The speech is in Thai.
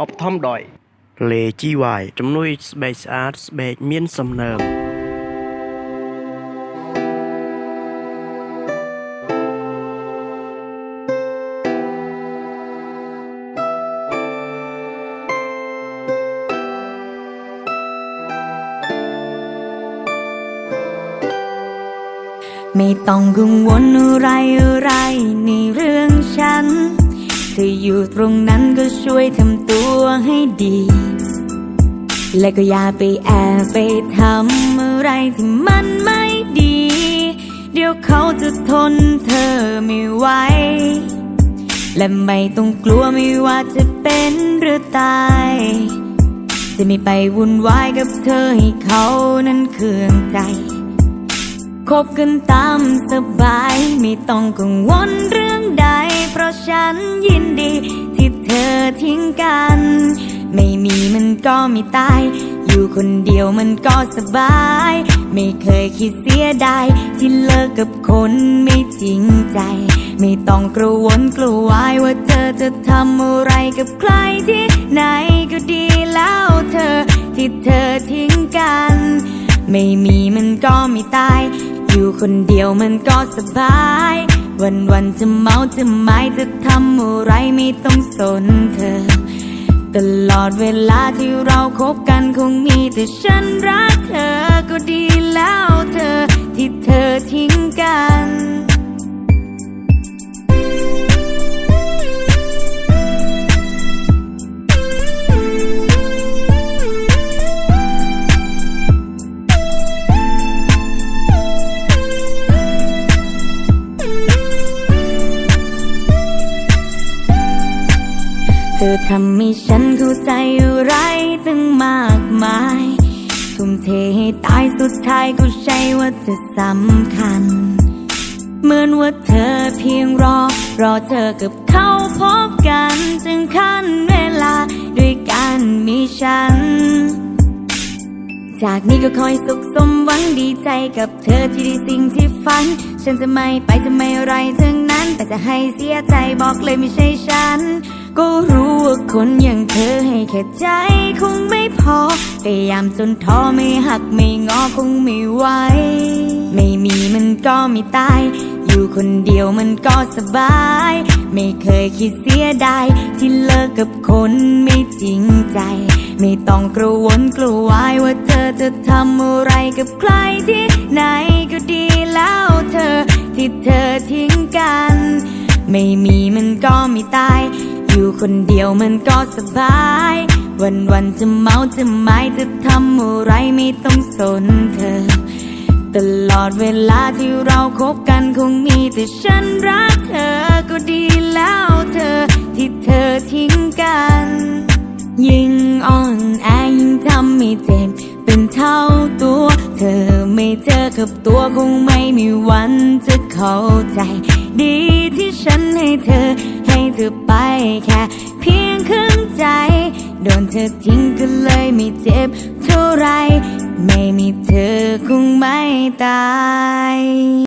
អបថំដោយលេ GY ជំនួយស្បែកស្អាតស្បែកមានសំណើម ไม่ต้องกังวลอะไรอะไรในเรื่องฉัน เธออยู่ตรงนั้นก็ช่วยทำตัวให้ดี และก็อย่าไปแอบไปทำอะไรที่มันไม่ดี เดี๋ยวเขาจะทนเธอไม่ไหว และไม่ต้องกลัวไม่ว่าจะเป็นหรือตาย จะไม่ไปวุ่นวายกับเธอให้เขานั้นเคืองใจคบกันตามสบาย ไม่ต้องกังวลเรื่องใด เพราะฉันยินดี ที่เธอทิ้งกัน ไม่มีมันก็ไม่ตาย อยู่คนเดียวมันก็สบาย ไม่เคยคิดเสียดายที่เลิกกับคนไม่จริงใจ ไม่ต้องกระวนกลัววายว่าเธอจะทำอะไรกับใครที่ไหนก็ดีแล้วเธอ ที่เธอทิ้งกัน ไม่มีมันก็ไม่ตาย อยู่คนเดียวมันก็สบาย วันวันจะเมาจะไม้จะทำอะไรไม่ต้องสนเธอ ตลอดเวลาที่เราคบกันคงมีแต่ฉันรักเธอก็ดี ธอทำให้ฉันเข้าใจอะไรตั้งมากมาย ทุ่มเทให้ตายสุดท้ายก็ใช่ว่าจะสำคัญ เหมือนว่าเธอเพียงรอ รอเธอกับเขาพบกันจึงขั้นเวลาด้วยการมีฉัน จากนี้ก็คอยสุขสมหวังดีใจกับเธอที่ได้สิ่งที่ฝัน ฉันจะไม่ไปจะไม่อะไรทั้งนั้น แต่จะให้เสียใจบอกเลยไม่ใช่ฉัน ก็รู้ว่าคนอย่างเธอให้แค่ใจคงไม่พอ พยายามจนท้อไม่หักไม่งอคงไม่ไหว ไม่มีมันก็ไม่ตาย อยู่คนเดียวมันก็สบาย ไม่เคยคิดเสียดายที่เลิกกับคนไม่จริงใจ ไม่ต้องกระวนกลัววายว่าเธอจะทำอะไรกับใครที่ไหนก็ดีแล้วเธอที่เธอทิ้งกัน ไม่มีมันก็ไม่ตาย คนเดียวมันก็สบาย วันวันๆจะเมาจะไม้จะทำอะไรไม่ต้องสนเธอ ตลอดเวลาที่เราคบกันคงมีแต่ฉันรักเธอก็ดีแล้วเธอ ที่เธอทิ้งกัน ยิ่งอ่อนแอยิ่งทำให้เจ็บเป็นเท่าตัว เธอไม่เจอกับตัวคงไม่มีวันจะเข้าใจ ดีที่ฉันให้เธอ เธอไปแค่เพียงครึ่งใจ โดนเธอทิ้งก็เลยไม่เจ็บเท่าไร ไม่มีเธอคงไม่ตาย